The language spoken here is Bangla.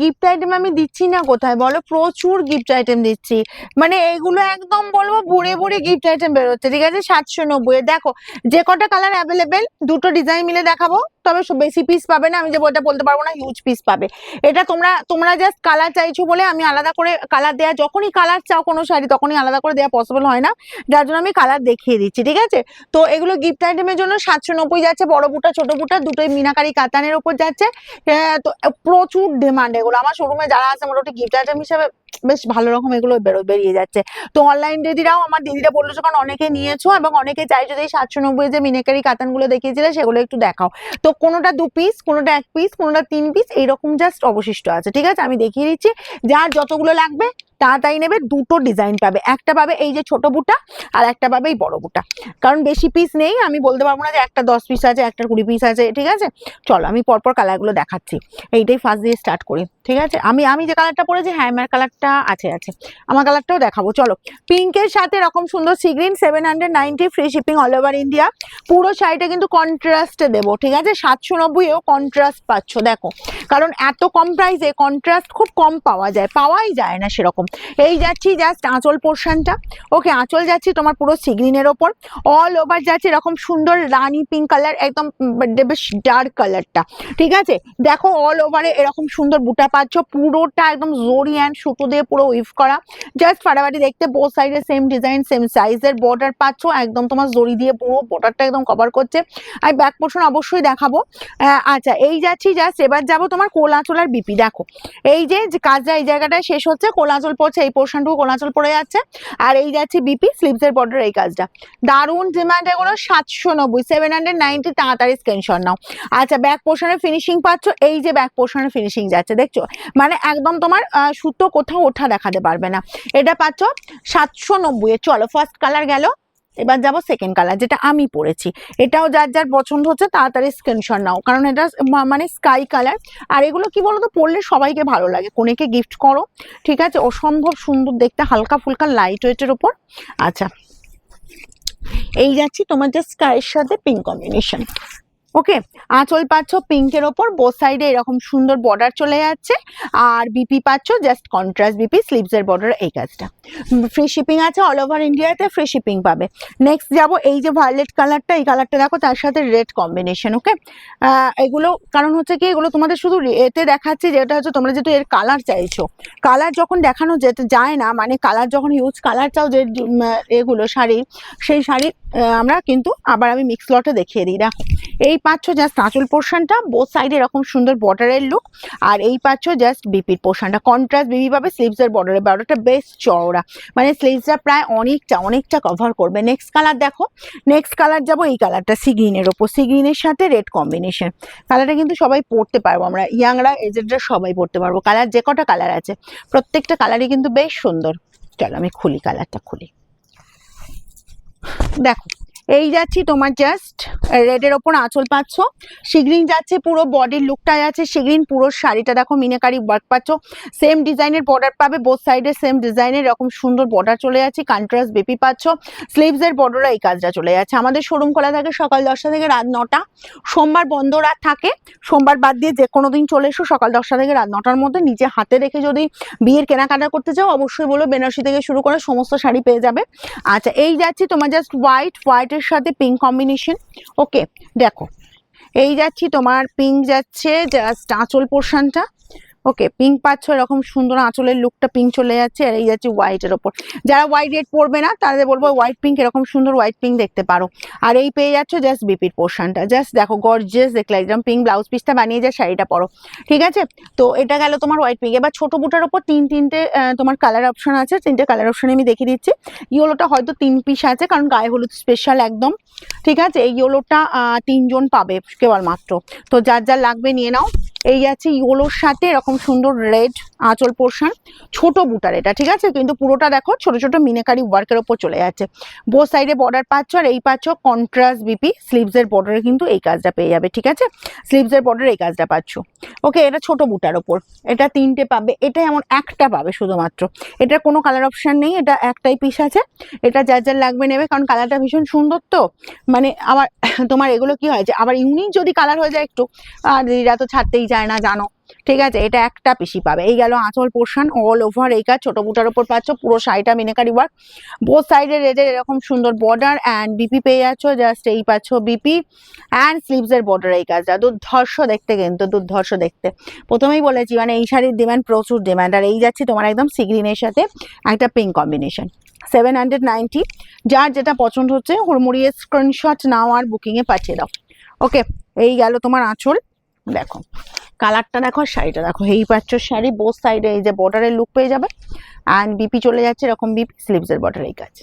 গিফট আইটেম আমি দিচ্ছি না কোথায় বলো? প্রচুর গিফট আইটেম দিচ্ছি। মানে এগুলো একদম বলব ভরে ভরে গিফট আইটেম বেরোচ্ছে, ঠিক আছে? সাতশো নব্বই দেখো, যে কটা কালার অ্যাভেলেবেল দুটো ডিজাইন মিলে দেখাবো। তবে বেশি পিস পাবে না, আমি যে ওটা বলতে পারব না হিউজ পিস পাবে। এটা তোমরা তোমরা জাস্ট কালার চাইছো বলে আমি আলাদা করে কালার দেওয়া যখনই কালার চাও কোনো শাড়ি, তখনই আলাদা করে দেওয়া পসিবল হয় না। যার জন্য আমি কালার দেখিয়ে দিচ্ছি, ঠিক আছে? তো এগুলো গিফট আইটেমের জন্য সাতশো নব্বই যাচ্ছে, বড় বুটা, ছোট বুটা, দুটোই মিনাকারি কাতানের উপর যাচ্ছে। তো প্রচুর ডিমান্ড এগুলো। আমার শোরুমে যারা আছে, মোটামুটি গিফট আইটেম হিসেবে বেশ ভালো রকম এগুলো বেরো, বেরিয়ে যাচ্ছে। তো অনলাইন দিদিরাও আমার দিদিরা বলল যখন অনেকে নিয়েছো এবং অনেকে চাইছো এই সাতশো নব্বই যে মিনেকারি কাতানগুলো দেখিয়েছিলে, সেগুলো একটু দেখাও। তো কোনোটা দু পিস কোনোটা এক পিস কোনোটা তিন পিস এইরকম জাস্ট অবশিষ্ট আছে। ঠিক আছে? আমি দেখিয়ে দিচ্ছি। যার যতগুলো লাগবে তাড়াতাড়ি নেবে, দুটো ডিজাইন পাবে। একটা পাবে এই যে ছোট বুটা, আর একটা পাবে এই বড় বুটা। কারণ বেশি পিস নেই, আমি বলতে পারব না যে একটা দশ পিস আছে, একটা কুড়ি পিস আছে, ঠিক আছে? চলো, আমি পরপর কালারগুলো দেখাচ্ছি। এইটাই ফার্স্ট দিয়ে স্টার্ট করি, ঠিক আছে? আমি আমি যে কালারটা পরেছি হ্যামার কালারটা আছে আছে। আমার কালারটাও দেখাবো, চলো। পিঙ্কের সাথে এরকম সুন্দর sea green seven hundred ninety free shipping all over India পুরো শাড়িটা কিন্তু কন্ট্রাস্টে দেবো, ঠিক আছে? সাতশো নব্বইও কন্ট্রাস্ট পাচ্ছ, দেখো। কারণ এত কম প্রাইসে কন্ট্রাস্ট খুব কম পাওয়া যায়, পাওয়াই যায় না সেরকম। এই যাচ্ছি জাস্ট আঁচল পোর্শনটা ওকে আঁচল যাচ্ছি তোমার পুরো সিগ্রিনের ওপর। অল ওভার যাচ্ছে এরকম সুন্দর রানি পিঙ্ক কালার একদম উম, বেশ ডার্ক কালারটা ঠিক আছে? দেখো অল ওভারে এরকম সুন্দর বুটা পাচ্ছ। পুরোটা একদম জরি অ্যান্ড সুতো দিয়ে পুরো উইভ করা। জাস্ট ফাটাফাটি দেখতে বোথ সাইডে সেম ডিজাইন সেম সাইজের বর্ডার পাচ্ছ। একদম তোমার জরি দিয়ে পুরো বর্ডারটা একদম কভার করছে। আর ব্যাক পোর্শন অবশ্যই দেখাবো। আচ্ছা এই যাচ্ছি জাস্ট এবার যাব তোমার কোলাচল আর বিপি দেখো। এই যে কাজটা এই জায়গাটায় শেষ হচ্ছে কোলাচল পড়ছে, এই পোর্শনটুকু কোনাচল পড়ে যাচ্ছে। আর এই যাচ্ছে বিপি স্লিপসের বর্ডার এই কাজটা। দারুণ ডিমান্ড এগুলো, সাতশো নব্বই সেভেন হান্ড্রেড নাইনটি তাড়াতাড়ি স্ক্রিনশট নাও। আচ্ছা ব্যাক পোর্শনের ফিনিশিং পাচ্ছ, এই যে ব্যাক পোর্শনের ফিনিশিং যাচ্ছে, দেখছ? মানে একদম তোমার সুতো কোথাও ওঠা দেখাতে পারবে না। এটা পাচ্ছ সাতশো নব্বই চলো ফার্স্ট কালার গেল। এবার যাব সেকেন্ড কালার যেটা আমি পরেছি। এটাও যার যার পছন্দ হচ্ছে তাড়াতাড়ি স্ক্রিনশট নাও, কারণ এটা মানে স্কাই কালার আর এগুলো কি বলতো, পরলে সবাইকে ভালো লাগে। কোনেকে গিফট করো, ঠিক আছে? অসম্ভব সুন্দর দেখতে, হালকা ফুলকা লাইট ওয়েটের উপর। আচ্ছা এই যাচ্ছি তোমার যে স্কাইয়ের সাথে পিঙ্ক কম্বিনেশন ওকে আঁচল পাচ্ছ পিঙ্কের ওপর বোথ সাইডে এরকম সুন্দর বর্ডার চলে যাচ্ছে। আর বিপি পাচ্ছ জাস্ট কন্ট্রাস্ট বিপি স্লিভসের বর্ডার এই কাজটা। ফ্রি শিপিং আছে অল ওভার ইন্ডিয়াতে ফ্রি শিপিং পাবে। নেক্সট যাব এই যে ভায়োলেট কালারটা এই কালারটা দেখো তার সাথে রেড কম্বিনেশন ওকে এগুলো কারণ হচ্ছে কি এগুলো তোমাদের শুধু এতে দেখাচ্ছে যেটা হচ্ছে তোমরা যেহেতু এর কালার চাইছো। কালার যখন দেখানো যেতে যায় না মানে কালার যখন হিউজ কালার চাও যে এগুলো শাড়ির সেই আহ, আমরা কিন্তু আবার আমি মিক্স লটে দেখিয়ে দিই, দেখো। এই পাচ্ছ জাস্ট আঁচল পোর্শনটা বোথ সাইডে এরকম সুন্দর বর্ডারের লুক আর এই পাচ্ছ জাস্ট বিপির পোর্শনটা। কন্ট্রাস্ট বিপি পাবে স্লিভসের বর্ডারে বর্ডারটা বেশ চওড়া। মানে স্লিভসটা প্রায় অনেকটা অনেকটা কভার করবে। নেক্সট কালার দেখো নেক্সট কালার যাব এই কালারটা সি গ্রিনের ওপর। সি গ্রিনের সাথে রেড কম্বিনেশন কালারটা কিন্তু সবাই পরতে পারব আমরা। ইয়াংরা এজেডরা সবাই পরতে পারব। কালার যে কটা কালার আছে, প্রত্যেকটা কালারই কিন্তু বেশ সুন্দর। চলো আমি খুলি কালারটা খুলি। দেখো এই যাচ্ছি তোমার জাস্ট রেডের ওপর আঁচল পাচ্ছ। শিগ্রিন যাচ্ছে পুরো বডির লুকটা যাচ্ছে শিগ্রিন পুরো শাড়িটা দেখো, মিনাকারি ওয়ার্ক পাচ্ছ। সেম ডিজাইনের বর্ডার পাবে বোথ সাইডে সেম ডিজাইনের এরকম সুন্দর বর্ডার চলে যাচ্ছে কন্ট্রাস্ট বেপি পাচ্ছ। স্লিভসের বর্ডার এই কাজটা চলে যাচ্ছে। আমাদের শোরুম খোলা থাকে সকাল দশটা থেকে রাত নটা। সোমবার বন্ধ রাত থাকে। সোমবার বাদ দিয়ে যে কোনো দিন চলে এসো সকাল দশটা থেকে রাত নটার মধ্যে। নিজে হাতে রেখে যদি বিয়ের কেনাকাটা করতে চাও, অবশ্যই বলো বেনারসি থেকে শুরু করে সমস্ত শাড়ি পেয়ে যাবে। আচ্ছা এই যাচ্ছি তোমার জাস্ট হোয়াইট হোয়াইটের সাথে পিঙ্ক কম্বিনেশন ওকে দেখো এই যাচ্ছি তোমার পিঙ্ক যাচ্ছে জাস্ট আঁচল পোর্শনটা ওকে পিঙ্ক পাচ্ছ, এরকম সুন্দর আঁচলের লুকটা পিঙ্ক চলে যাচ্ছে, আর এই যাচ্ছে হোয়াইটের ওপর। যারা হোয়াইট রেড পরবে না, তাদের বলব হোয়াইট পিঙ্ক এরকম সুন্দর হোয়াইট পিঙ্ক দেখতে পারো। আর এই পেয়ে যাচ্ছ জাস্ট বিপির পোর্শনটা জাস্ট দেখো গর্জিয়াস দেখলে একদম পিঙ্ক ব্লাউজ পিসটা বানিয়ে যা শাড়িটা পরো। ঠিক আছে? তো এটা গেল তোমার হোয়াইট পিঙ্ক এবার ছোট বুটার ওপর তিন তিনটে তোমার কালার অপশন আছে, তিনটে কালার অপশন আমি দেখিয়ে দিচ্ছি। ইয়েলোটা হয়তো তিন পিস আছে, কারণ গায়ে হলুদ স্পেশাল একদম। ঠিক আছে? এই ইয়েলোটা তিনজন পাবে কেবলমাত্র। তো যার যার লাগবে নিয়ে নাও। এই আছে ইয়েলোর সাথে এরকম সুন্দর রেড আঁচল পোর্শন, ছোট বুটার এটা, ঠিক আছে? কিন্তু পুরোটা দেখো, ছোট ছোট মিনেকারি ওয়ার্কের ওপর চলে যাচ্ছে। বো সাইডে বর্ডার পাচ্ছ আর এই পাচ্ছ কন্ট্রাস্ট বিপি স্লিভসের বর্ডারে কিন্তু এই কাজটা পেয়ে যাবে, ঠিক আছে? স্লিভসের বর্ডারে এই কাজটা পাচ্ছ। ওকে এটা ছোট বুটার ওপর, এটা তিনটে পাবে, এটা এমন একটা পাবে শুধুমাত্র। এটার কোনো কালার অপশন নেই, এটা একটাই পিস আছে, এটা যার যার লাগবে নেবে, কারণ কালারটা ভীষণ সুন্দর তো। মানে আবার তোমার এগুলো কি হয় যে, আবার ইউনিক যদি কালার হয়ে যায় একটু আর দিদিরা তো ছাড়তেই যায় না, জানো। ঠিক আছে, এটা একটা পিসি পাবে। এই গেল আঁচল পোর্শন অল ওভার এই কাজ ছোট বুটার উপর পাচ্ছ, পুরো শাড়িটা মিনেকারি ওয়ার্ক বোথ সাইডে রেডের এরকম সুন্দর বর্ডার অ্যান্ড বিপি পেয়ে যাচ্ছ জাস্ট এই পাচ্ছ বিপি অ্যান্ড স্লিভস এর বর্ডার এই কাজটা। দুর্ধর্ষ দেখতে কিন্তু, দুর্ধর্ষ দেখতে। প্রথমেই বলেছি মানে এই শাড়ির ডিমান্ড প্রচুর ডিমান্ড আর এই যাচ্ছে তোমার একদম সিগ্রিনের সাথে একটা pink combination seven hundred ninety যার যেটা পছন্দ হচ্ছে, হুড়মুড়িয়ে স্ক্রিনশট নাও আর বুকিংয়ে পাঠিয়ে দাও। ওকে এই গেল তোমার আঁচল। দেখো। কালারটা দেখো, শাড়িটা দেখো। এই পাচ্ছ শাড়ি বোথ সাইডে এই যে বর্ডারের লুক পেয়ে যাবে। অ্যান্ড বিপি চলে যাচ্ছে এরকম বিপি স্লিভসের বর্ডার এই কাজ।